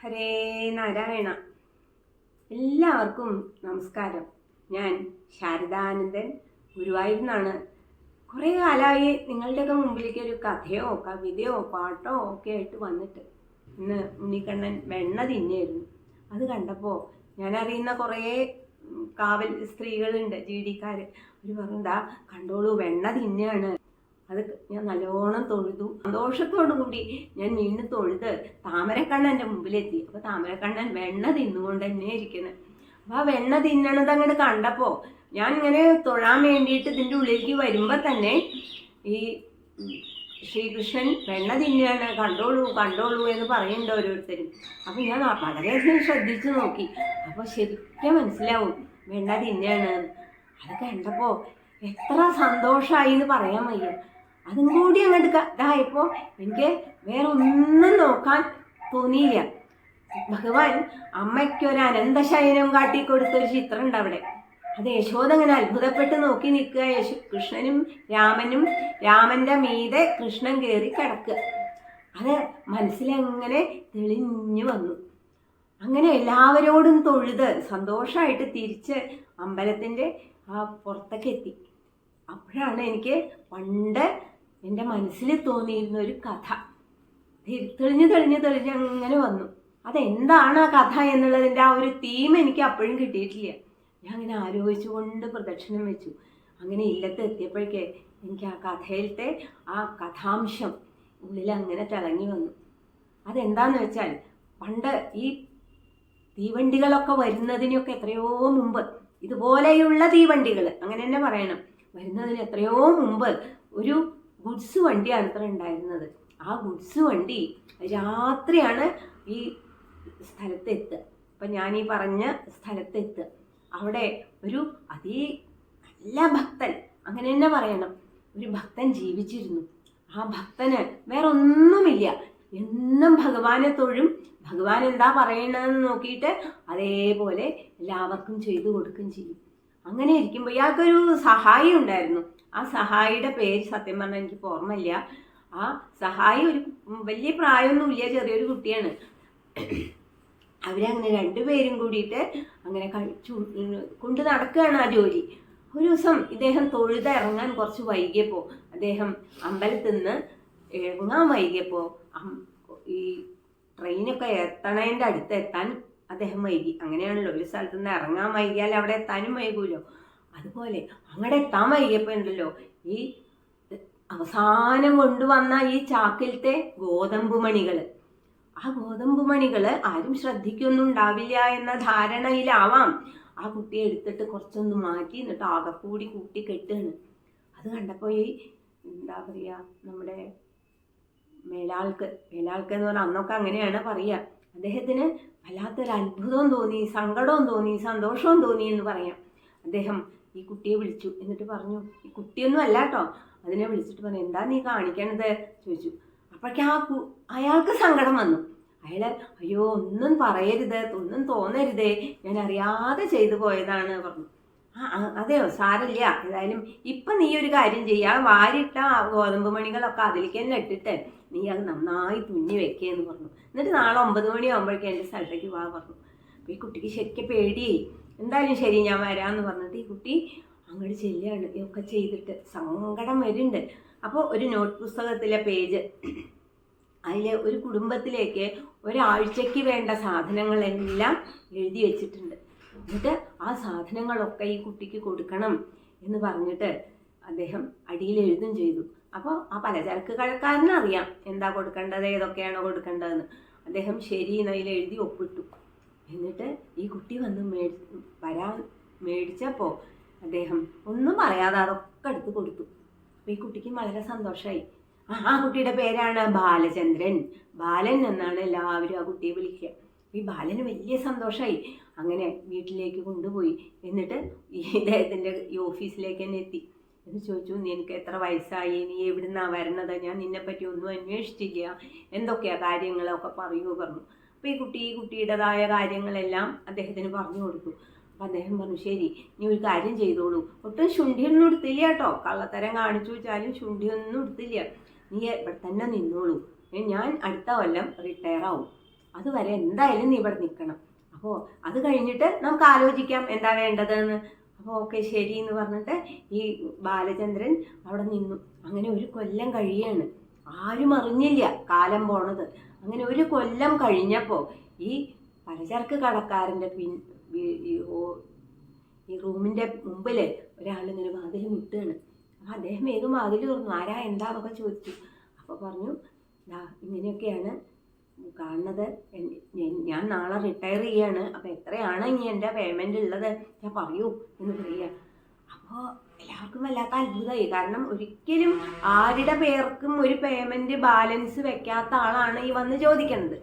ഹരേ നാരായണ. എല്ലാവർക്കും നമസ്കാരം. ഞാൻ ശാരദാനന്ദൻ ഗുരുവായൂരിൽ കുറേ കാലമായി നിങ്ങളുടെയൊക്കെ മുമ്പിലേക്ക് ഒരു കഥയോ കവിതയോ പാട്ടോ ഒക്കെ ആയിട്ട് വന്നിട്ട് ഇന്ന് ഉണ്ണിക്കണ്ണൻ വെണ്ണ തിന്നായിരുന്നു. അത് കണ്ടപ്പോൾ ഞാൻ അറിയുന്ന കുറേ കാവൽ സ്ത്രീകളുണ്ട് ജി ഡിക്കാർ അവർ പറഞ്ഞാ കണ്ടോളൂ വെണ്ണ തിന്നാണ്. അത് ഞാൻ നല്ലോണം തൊഴുതു. സന്തോഷത്തോടു കൂടി ഞാൻ വീണ് തൊഴുത് താമരക്കണ്ണന്റെ മുമ്പിലെത്തി. അപ്പോൾ താമരക്കണ്ണൻ വെണ്ണ തിന്നുകൊണ്ട് തന്നെ ഇരിക്കുന്നത് അപ്പോൾ ആ വെണ്ണ തിന്നണത് അങ്ങോട്ട് കണ്ടപ്പോൾ ഞാൻ ഇങ്ങനെ തൊഴാൻ വേണ്ടിയിട്ട് ഇതിന്റെ ഉള്ളിലേക്ക് വരുമ്പോൾ തന്നെ ഈ ശ്രീകൃഷ്ണൻ വെണ്ണ തിന്നുകയാണ് കണ്ടോളൂ കണ്ടോളൂ എന്ന് പറയുന്നുണ്ട് ഓരോരുത്തരും. അപ്പോൾ ഞാൻ വളരെ വളരെയധികം ശ്രദ്ധിച്ചു നോക്കി. അപ്പോൾ ശരിക്കും മനസ്സിലാവും വെണ്ണ തിന്നുകയാണ് അത് കണ്ടപ്പോൾ എത്ര സന്തോഷമായി എന്ന് പറയാൻ വയ്യ. അതും കൂടി അങ്ങോട്ട് ഇതായപ്പോൾ എനിക്ക് വേറെ ഒന്നും നോക്കാൻ തോന്നിയില്ല. ഭഗവാൻ അമ്മയ്ക്കൊരു അനന്തശയനം കാട്ടിക്കൊടുത്തൊരു ചിത്രം ഉണ്ട് അവിടെ. അത് യശോദ അങ്ങനെ അത്ഭുതപ്പെട്ട് നോക്കി നിൽക്കുക. യശു കൃഷ്ണനും രാമനും രാമന്റെ മീതെ കൃഷ്ണൻ കയറി കിടക്കുക. അത് മനസ്സിലങ്ങനെ തെളിഞ്ഞു വന്നു. അങ്ങനെ എല്ലാവരോടും തൊഴുത് സന്തോഷമായിട്ട് തിരിച്ച് അമ്പലത്തിന്റെ ആ പുറത്തേക്ക് എത്തി. അപ്പോഴാണ് എനിക്ക് പണ്ട് എന്റെ മനസ്സിൽ തോന്നിയിരുന്ന ഒരു കഥ തെളിഞ്ഞ് തെളിഞ്ഞ് തെളിഞ്ഞ് അങ്ങനെ വന്നു. അതെന്താണ് ആ കഥ എന്നുള്ളതിന്റെ ആ ഒരു തീം എനിക്ക് അപ്പോഴും കിട്ടിയിട്ടില്ല. ഞാൻ അങ്ങനെ ആലോചിച്ചുകൊണ്ട് പ്രദക്ഷിണം വെച്ചു. അങ്ങനെ ഇല്ലത്ത് എത്തിയപ്പോഴേക്ക് എനിക്ക് ആ കഥയിലത്തെ ആ കഥാംശം ഉള്ളിൽ അങ്ങനെ തിളങ്ങി വന്നു. അതെന്താന്ന് വെച്ചാൽ പണ്ട് ഈ തീവണ്ടികളൊക്കെ വരുന്നതിനൊക്കെ എത്രയോ മുമ്പ് ഇതുപോലെയുള്ള തീവണ്ടികൾ അങ്ങനെ തന്നെ പറയണം വരുന്നതിന് എത്രയോ മുമ്പ് ഒരു ഗുഡ്സ് വണ്ടിയാണ് അത്ര ഉണ്ടായിരുന്നത്. ആ ഗുഡ്സ് വണ്ടി രാത്രിയാണ് ഈ സ്ഥലത്തെത്തുക അപ്പം ഞാൻ ഈ പറഞ്ഞ സ്ഥലത്തെത്തുക അവിടെ ഒരു അതേ നല്ല ഭക്തൻ അങ്ങനെ തന്നെ പറയണം ഒരു ഭക്തൻ ജീവിച്ചിരുന്നു. ആ ഭക്തന് വേറെ ഒന്നുമില്ല എന്നും ഭഗവാനെ തൊഴും. ഭഗവാൻ എന്താ പറയണതെന്ന് നോക്കിയിട്ട് അതേപോലെ എല്ലാവർക്കും ചെയ്തു കൊടുക്കുകയും ചെയ്യും. അങ്ങനെ ഇരിക്കുമ്പോൾ ഇയാൾക്കൊരു സഹായി ഉണ്ടായിരുന്നു. ആ സഹായിയുടെ പേര് സത്യം പറഞ്ഞാൽ എനിക്ക് ഓർമ്മയില്ല. ആ സഹായി ഒരു വലിയ പ്രായമൊന്നുമില്ല ചെറിയൊരു കുട്ടിയാണ്. അവരങ്ങനെ രണ്ടുപേരും കൂടിയിട്ട് അങ്ങനെ കഴിച്ചു കൊണ്ട് നടക്കുകയാണ് ആ ജോലി. ഒരു ദിവസം ഇദ്ദേഹം തൊഴുത ഇറങ്ങാൻ കുറച്ച് വൈകിയപ്പോൾ അദ്ദേഹം അമ്പലത്തിൽ നിന്ന് ഇറങ്ങാൻ വൈകിയപ്പോൾ ഈ ട്രെയിനൊക്കെ എത്തണതിന്റെ അടുത്ത് എത്താൻ അദ്ദേഹം വൈകി. അങ്ങനെയാണല്ലോ. ഒരു സ്ഥലത്ത് നിന്ന് ഇറങ്ങാൻ വൈകിയാൽ അവിടെ എത്താനും വൈകൂലോ? അതുപോലെ അങ്ങടെ എത്താൻ വൈകിയപ്പോൾ ഉണ്ടല്ലോ ഈ അവസാനം കൊണ്ടുവന്ന ഈ ചാക്കിലത്തെ ഗോതമ്പ് മണികൾ ആ ഗോതമ്പ് മണികൾ ആരും ശ്രദ്ധിക്കൊന്നും ഉണ്ടാവില്ല എന്ന ധാരണയിലാവാം. ആ കുട്ടിയെ എടുത്തിട്ട് കുറച്ചൊന്ന് മാറ്റി എന്നിട്ട് ആകെക്കൂടി കൂട്ടി കെട്ടുകയാണ്. അത് കണ്ടപ്പോൾ ഈ എന്താ പറയുക നമ്മുടെ മേലാൾക്ക് മേലാൾക്ക് എന്ന് പറഞ്ഞാൽ അന്നൊക്കെ അങ്ങനെയാണ് പറയുക. അദ്ദേഹത്തിന് വല്ലാത്തൊരു അത്ഭുതവും തോന്നി സങ്കടവും തോന്നി സന്തോഷവും തോന്നി എന്ന് പറയാം. അദ്ദേഹം ഈ കുട്ടിയെ വിളിച്ചു. എന്നിട്ട് പറഞ്ഞു ഈ കുട്ടിയൊന്നും അല്ല കേട്ടോ അതിനെ വിളിച്ചിട്ട് പറഞ്ഞു എന്താ നീ കാണിക്കണത്? ചോദിച്ചു. അപ്പോഴേക്കും ആ അയാൾക്ക് സങ്കടം വന്നു. അയാൾ അയ്യോ ഒന്നും പറയരുത് ഒന്നും തോന്നരുതേ. ഞാൻ അറിയാതെ ചെയ്തു പോയതാണ്. പറഞ്ഞു. ആ അതെയോ? സാരല്ല ഏതായാലും ഇപ്പം നീ ഒരു കാര്യം ചെയ്യുക വാരിട്ട ഗോതമ്പ് മണികളൊക്കെ അതിലേക്ക് തന്നെ ഇട്ടിട്ട് നീ അത് നന്നായി തുന്നി വെക്കേന്ന് പറഞ്ഞു. എന്നിട്ട് നാളെ ഒമ്പത് മണിയാകുമ്പോഴേക്കും എന്റെ സ്ഥലത്തേക്ക് വാ പറഞ്ഞു. അപ്പോൾ ഈ കുട്ടിക്ക് ശരിക്കും പേടിയായി എന്തായാലും ശരി ഞാൻ വരാമെന്ന് പറഞ്ഞിട്ട് ഈ കുട്ടി അങ്ങോട്ട് ചെല്ലുകയാണ്. ഇതൊക്കെ ചെയ്തിട്ട് സങ്കടം വരുന്നുണ്ട്. അപ്പോൾ ഒരു നോട്ട് പുസ്തകത്തിലെ പേജ് അതിൽ ഒരു കുടുംബത്തിലേക്ക് ഒരാഴ്ചയ്ക്ക് വേണ്ട സാധനങ്ങളെല്ലാം എഴുതി വെച്ചിട്ടുണ്ട്. എന്നിട്ട് ആ സാധനങ്ങളൊക്കെ ഈ കുട്ടിക്ക് കൊടുക്കണം എന്ന് പറഞ്ഞിട്ട് അദ്ദേഹം അടിയിൽ എഴുതും ചെയ്തു. അപ്പോൾ ആ പലചരക്ക് കഴക്കാരനറിയാം എന്താ കൊടുക്കേണ്ടത് ഏതൊക്കെയാണോ കൊടുക്കേണ്ടതെന്ന്. അദ്ദേഹം ശരി എന്നതിൽ എഴുതി ഒപ്പിട്ടു. എന്നിട്ട് ഈ കുട്ടി വന്ന് മേടി വരാൻ മേടിച്ചപ്പോൾ അദ്ദേഹം ഒന്നും പറയാതെ അതൊക്കെ എടുത്ത് കൊടുത്തു. അപ്പോൾ ഈ കുട്ടിക്ക് വളരെ സന്തോഷമായി ആ കുട്ടിയുടെ പേരാണ് ബാലചന്ദ്രൻ. ബാലൻ എന്നാണ് എല്ലാവരും ആ കുട്ടിയെ വിളിക്കുക. ഈ ബാലന് വലിയ സന്തോഷമായി അങ്ങനെ വീട്ടിലേക്ക് കൊണ്ടുപോയി. എന്നിട്ട് ഈ ഇദ്ദേഹത്തിന്റെ ഈ ഓഫീസിലേക്ക് തന്നെ എത്തി. എന്ന് ചോദിച്ചു എനിക്ക് എത്ര വയസ്സായി? നീ എവിടുന്നാ വരുന്നത് ഞാൻ നിന്നെപ്പറ്റി ഒന്നും അന്വേഷിച്ചില്ല. എന്തൊക്കെയാ കാര്യങ്ങളൊക്കെ പറയൂ പറഞ്ഞു. അപ്പോൾ ഈ കുട്ടി ഈ കുട്ടിയുടേതായ കാര്യങ്ങളെല്ലാം അദ്ദേഹത്തിന് പറഞ്ഞു കൊടുത്തു. അപ്പം അദ്ദേഹം പറഞ്ഞു ശരി നീ ഒരു കാര്യം ചെയ്തോളൂ. ഒട്ടും ശുണ്ഠിയൊന്നും എടുത്തില്ല കേട്ടോ. കള്ളത്തരം കാണിച്ചു വെച്ചാലും ശുണ്ഠിയൊന്നും എടുത്തില്ല. നീ ഇവിടെ തന്നെ നിന്നോളൂ. ഞാൻ അടുത്ത കൊല്ലം റിട്ടയർ ആവും. അതുവരെ എന്തായാലും നീ ഇവിടെ നിൽക്കണം. അപ്പോൾ അത് കഴിഞ്ഞിട്ട് നമുക്ക് ആലോചിക്കാം എന്താ വേണ്ടതെന്ന്. അപ്പോൾ ഓക്കെ ശരി എന്ന് പറഞ്ഞിട്ട് ഈ ബാലചന്ദ്രൻ അവിടെ നിന്നു. അങ്ങനെ ഒരു കൊല്ലം കഴിയാണ്. ആരും അറിഞ്ഞില്ല കാലം പോണത്. അങ്ങനെ ഒരു കൊല്ലം കഴിഞ്ഞപ്പോൾ ഈ പലചരക്ക് കടക്കാരന്റെ പിൻ ഈ- റൂമിന്റെ മുമ്പിൽ ഒരാളിങ്ങനെ വാതിൽ മുട്ടുകയാണ് അപ്പോൾ അദ്ദേഹം ഏത് വാതിൽ തുറന്നു? ആരാ എന്താന്നൊക്കെ ചോദിച്ചു. അപ്പോൾ പറഞ്ഞു ഇങ്ങനെയൊക്കെയാണ് കാണുന്നത്. ഞാൻ- നാളെ റിട്ടയർ ചെയ്യാണ്. അപ്പോൾ എത്രയാണ് ഇനി എന്റെ പേയ്മെന്റ് ഉള്ളത്? ഞാൻ പറയൂ എന്ന് പറയുക. അപ്പോൾ എല്ലാവർക്കും വല്ലാത്ത അത്ഭുതമായി കാരണം ഒരിക്കലും ആരുടെ പേർക്കും ഒരു പേയ്മെന്റ് ബാലൻസ് വെക്കാത്ത ആളാണ് ഈ വന്ന് ചോദിക്കുന്നത്.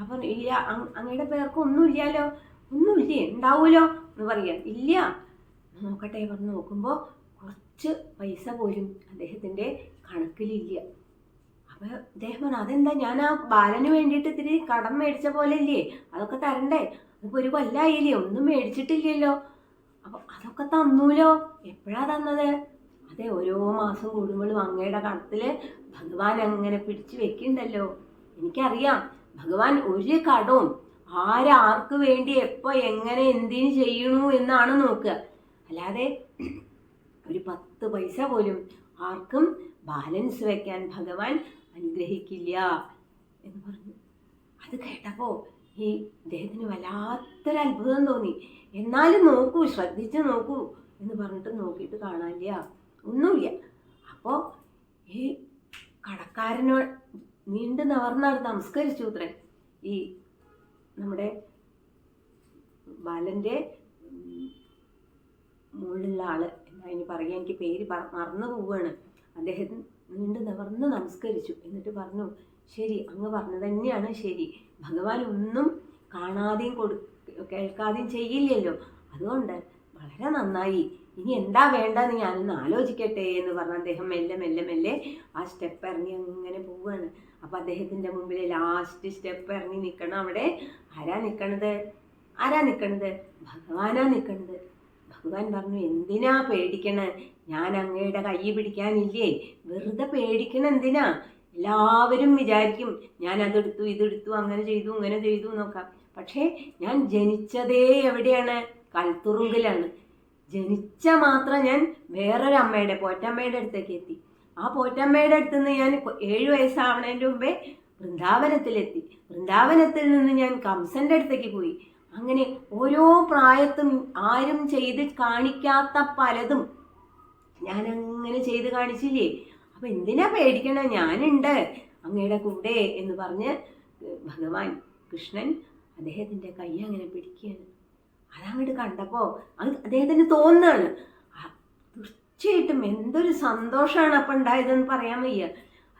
അപ്പം ഇല്ല അങ്- അങ്ങയുടെ പേർക്ക് ഒന്നുമില്ലല്ലോ ഒന്നുമില്ലേ ഉണ്ടാവുമല്ലോ എന്ന് പറയാ ഇല്ല. നോക്കട്ടെ പറഞ്ഞ് നോക്കുമ്പോൾ കുറച്ച് പൈസ പോലും അദ്ദേഹത്തിന്റെ കണക്കിലില്ല. അപ്പോൾ അദ്ദേഹം പറഞ്ഞു അതെന്താ? ഞാൻ ആ ബാലന് വേണ്ടിയിട്ട് ഇത്തിരി കടം മേടിച്ച പോലെ ഇല്ലേ അതൊക്കെ തരണ്ടേ? അതിപ്പോൾ ഒരു കൊല്ലായില്ലേ? ഒന്നും മേടിച്ചിട്ടില്ലല്ലോ. അപ്പോൾ അതൊക്കെ തന്നൂലോ? എപ്പോഴാ തന്നത്? അതെ ഓരോ മാസം കൂടുമ്പോഴും അങ്ങയുടെ കടത്തിൽ ഭഗവാൻ അങ്ങനെ പിടിച്ചു വെക്കുന്നുണ്ടല്ലോ എനിക്കറിയാം ഭഗവാൻ ഒരു കടവും ആരാർക്ക് വേണ്ടി എപ്പോൾ എങ്ങനെ എന്തിന് ചെയ്യണു എന്നാണ് നോക്കുക. അല്ലാതെ ഒരു പത്ത് പൈസ പോലും ആർക്കും ബാലൻസ് വെക്കാൻ ഭഗവാൻ അനുഗ്രഹിക്കില്ല എന്ന് പറഞ്ഞു. അത് കേട്ടപ്പോൾ ഈ ഇദ്ദേഹത്തിന് വല്ലാത്തൊരു അത്ഭുതം തോന്നി. എന്നാലും നോക്കൂ ശ്രദ്ധിച്ച് നോക്കൂ എന്ന് പറഞ്ഞിട്ട് നോക്കിയിട്ട് കാണാനില്ല. ഒന്നുമില്ല. അപ്പോൾ ഈ കടക്കാരനോ നീണ്ടു നവർന്നാണ് നമസ്കരിച്ചു ഉത്രൻ ഈ നമ്മുടെ ബാലന്റെ മുകളിലുള്ള ആൾ എന്താ ഇനി പറയുക എനിക്ക് പേര് മറന്നു പോവുകയാണ്. അദ്ദേഹം വീണ്ടും നിവർന്ന് നമസ്കരിച്ചു. എന്നിട്ട് പറഞ്ഞു ശരി അങ്ങ് പറഞ്ഞു തന്നെയാണ് ശരി. ഭഗവാൻ ഒന്നും കാണാതെയും കൊടു കേൾക്കാതെയും ചെയ്യില്ലല്ലോ. അതുകൊണ്ട് വളരെ നന്നായി. ഇനി എന്താ വേണ്ടതെന്ന് ഞാനൊന്ന് ആലോചിക്കട്ടെ എന്ന് പറഞ്ഞ അദ്ദേഹം മെല്ലെ മെല്ലെ മെല്ലെ ആ സ്റ്റെപ്പ് ഇറങ്ങി അങ്ങനെ പോവുകയാണ്. അപ്പം അദ്ദേഹത്തിന്റെ മുമ്പിൽ ലാസ്റ്റ് സ്റ്റെപ്പ് ഇറങ്ങി നിൽക്കണം അവിടെ. ആരാ നിൽക്കണത്? ആരാ നിൽക്കണത്? ഭഗവാനാ നിൽക്കണത്. ഭഗവാൻ പറഞ്ഞു എന്തിനാ പേടിക്കണ? ഞാൻ അങ്ങയുടെ കൈ പിടിക്കാനില്ലേ? വെറുതെ പേടിക്കണ എന്തിനാ? എല്ലാവരും വിചാരിക്കും ഞാൻ അതെടുത്തു ഇതെടുത്തു അങ്ങനെ ചെയ്തു ഇങ്ങനെ ചെയ്തു നോക്കാം പക്ഷേ ഞാൻ ജനിച്ചതേ എവിടെയാണ്? കൽത്തുറുങ്കിലാണ്. ജനിച്ച മാത്രം ഞാൻ വേറൊരമ്മയുടെ പോറ്റമ്മയുടെ അടുത്തേക്ക് എത്തി. ആ പോറ്റമ്മയുടെ അടുത്ത് നിന്ന് ഞാൻ ഏഴ് വയസ്സാവണതിന്റെ മുമ്പേ വൃന്ദാവനത്തിലെത്തി. വൃന്ദാവനത്തിൽ നിന്ന് ഞാൻ കംസന്റെ അടുത്തേക്ക് പോയി. അങ്ങനെ ഓരോ പ്രായത്തും ആരും ചെയ്ത് കാണിക്കാത്ത പലതും ഞാൻ അങ്ങനെ ചെയ്ത് കാണിച്ചില്ലേ? അപ്പൊ എന്തിനാ പേടിക്കണ ഞാനുണ്ട്. അങ്ങയുടെ കൂടെ എന്ന് പറഞ്ഞ് ഭഗവാൻ കൃഷ്ണൻ അദ്ദേഹത്തിന്റെ കൈ അങ്ങനെ പിടിക്കുകയാണ്. അതങ്ങോട്ട് കണ്ടപ്പോൾ അത് അദ്ദേഹത്തിന് തോന്നുകയാണ് തീർച്ചയായിട്ടും എന്തൊരു സന്തോഷമാണ് അപ്പം ഉണ്ടായതെന്ന് പറയാൻ വയ്യ.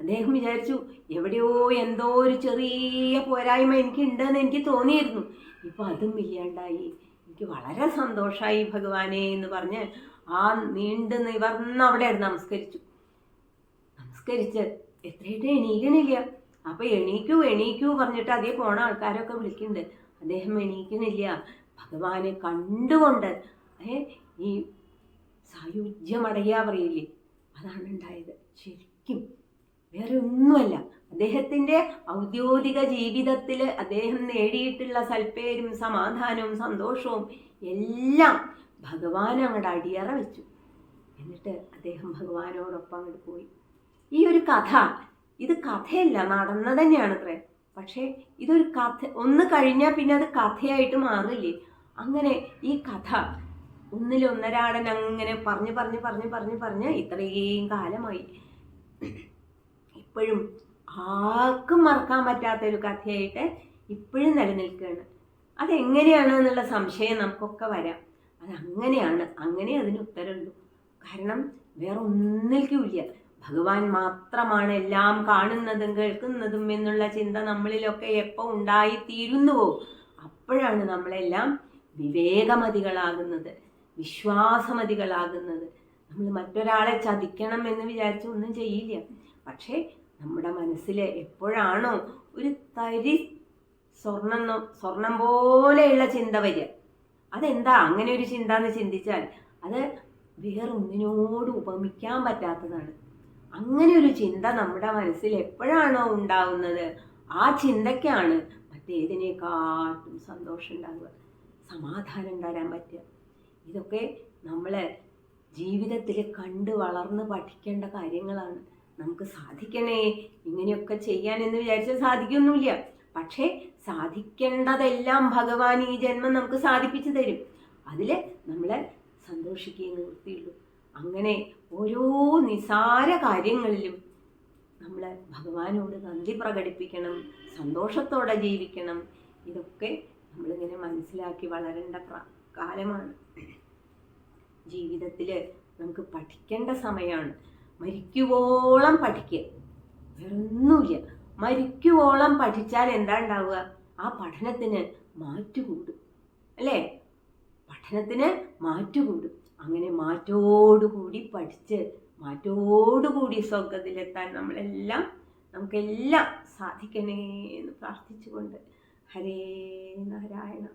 അദ്ദേഹം വിചാരിച്ചു എവിടെയോ എന്തോ ഒരു ചെറിയ പോരായ്മ എനിക്കുണ്ടെന്ന് എനിക്ക് തോന്നിയിരുന്നു. ഇപ്പം അതും ഇല്ലാണ്ടായി. എനിക്ക് വളരെ സന്തോഷമായി ഭഗവാനെ എന്ന് പറഞ്ഞ് ആ നീണ്ട് നിവർന്ന് അവിടെ നമസ്കരിച്ചു. നമസ്കരിച്ച് എത്രയിട്ട് എണീക്കണില്ല. അപ്പൊ എണീക്കൂ എണീക്കൂ പറഞ്ഞിട്ട് അതേ പോണ ആൾക്കാരൊക്കെ വിളിക്കുന്നുണ്ട്. അദ്ദേഹം എണീക്കണില്ല. ഭഗവാനെ കണ്ടുകൊണ്ട് ഈ സായുജ്യമടയാ പറയില്ലേ? അതാണ് ഉണ്ടായത് ശരിക്കും വേറെ ഒന്നുമല്ല. അദ്ദേഹത്തിന്റെ ഔദ്യോഗിക ജീവിതത്തിൽ അദ്ദേഹം നേടിയിട്ടുള്ള സൽപ്പേരും സമാധാനവും സന്തോഷവും എല്ലാം ഭഗവാൻ അങ്ങോട്ട് അടിയറ വെച്ചു. എന്നിട്ട് അദ്ദേഹം ഭഗവാനോടൊപ്പം അങ്ങോട്ട് പോയി. ഈ ഒരു കഥ ഇത് കഥയല്ല നടന്നത് തന്നെയാണ് അത്രേ. പക്ഷേ ഇതൊരു കഥ ഒന്ന് കഴിഞ്ഞാൽ പിന്നെ അത് കഥയായിട്ട് മാറില്ലേ? അങ്ങനെ ഈ കഥ ഒന്നിലൊന്നരാടൻ അങ്ങനെ പറഞ്ഞ് പറഞ്ഞ് പറഞ്ഞ് പറഞ്ഞ് പറഞ്ഞ് ഇത്രയും കാലമായി. ഇപ്പോഴും ആർക്കും മറക്കാൻ പറ്റാത്ത ഒരു കഥയായിട്ട് ഇപ്പോഴും നിലനിൽക്കുകയാണ്. അതെങ്ങനെയാണ് എന്നുള്ള സംശയം നമുക്കൊക്കെ വരാം. അതങ്ങനെയാണ്. അങ്ങനെ അതിന് ഉത്തരമുള്ളൂ കാരണം വേറെ ഒന്നിൽക്കുമില്ല ഭഗവാൻ മാത്രമാണ് എല്ലാം കാണുന്നതും കേൾക്കുന്നതും എന്നുള്ള ചിന്ത നമ്മളിലൊക്കെ എപ്പോൾ ഉണ്ടായിത്തീരുന്നുവോ അപ്പോഴാണ് നമ്മളെല്ലാം വിവേകമതികളാകുന്നത് വിശ്വാസമതികളാകുന്നത്. നമ്മൾ മറ്റൊരാളെ ചതിക്കണം എന്ന് വിചാരിച്ച് ഒന്നും ചെയ്യില്ല. പക്ഷേ നമ്മുടെ മനസ്സിൽ എപ്പോഴാണോ ഒരു തരി സ്വർണം സ്വർണം പോലെയുള്ള ചിന്ത വരിക. അതെന്താ അങ്ങനെ ഒരു ചിന്ത എന്ന് ചിന്തിച്ചാൽ അത് വേറൊന്നിനോട് ഉപമിക്കാൻ പറ്റാത്തതാണ്. അങ്ങനെ ഒരു ചിന്ത നമ്മുടെ മനസ്സിൽ എപ്പോഴാണോ ഉണ്ടാവുന്നത് ആ ചിന്തയ്ക്കാണ് മറ്റേതിനേക്കാട്ടും സന്തോഷം ഉണ്ടാവുക. സമാധാനം തരാൻ പറ്റുക. ഇതൊക്കെ നമ്മൾ ജീവിതത്തിൽ കണ്ട് വളർന്ന് പഠിക്കേണ്ട കാര്യങ്ങളാണ്. നമുക്ക് സാധിക്കണേ. ഇങ്ങനെയൊക്കെ ചെയ്യാൻ എന്ന് വിചാരിച്ചാൽ സാധിക്കൊന്നുമില്ല. പക്ഷേ സാധിക്കേണ്ടതെല്ലാം ഭഗവാൻ ഈ ജന്മം നമുക്ക് സാധിപ്പിച്ചു തരും. അതിൽ നമ്മൾ സന്തോഷിക്കുകയും നിർത്തിയുള്ളൂ അങ്ങനെ ഓരോ നിസാര കാര്യങ്ങളിലും നമ്മൾ ഭഗവാനോട് നന്ദി പ്രകടിപ്പിക്കണം സന്തോഷത്തോടെ ജീവിക്കണം. ഇതൊക്കെ നമ്മളിങ്ങനെ മനസ്സിലാക്കി വളരേണ്ട കാലമാണ്. ജീവിതത്തിൽ നമുക്ക് പഠിക്കേണ്ട സമയമാണ്. മരിക്കുവോളം പഠിക്കുക വേറൊന്നുമില്ല. മരിക്കുവോളം പഠിച്ചാൽ എന്താ ഉണ്ടാവുക? ആ പഠനത്തിന് മാറ്റുകൂടും. അല്ലേ? പഠനത്തിന് മാറ്റുകൂടും. അങ്ങനെ മാറ്റോടുകൂടി പഠിച്ച് മാറ്റോടുകൂടി സ്വർഗത്തിലെത്താൻ നമ്മളെല്ലാം നമുക്കെല്ലാം സാധിക്കണേ എന്ന് പ്രാർത്ഥിച്ചുകൊണ്ട് ഹരേ നാരായണ.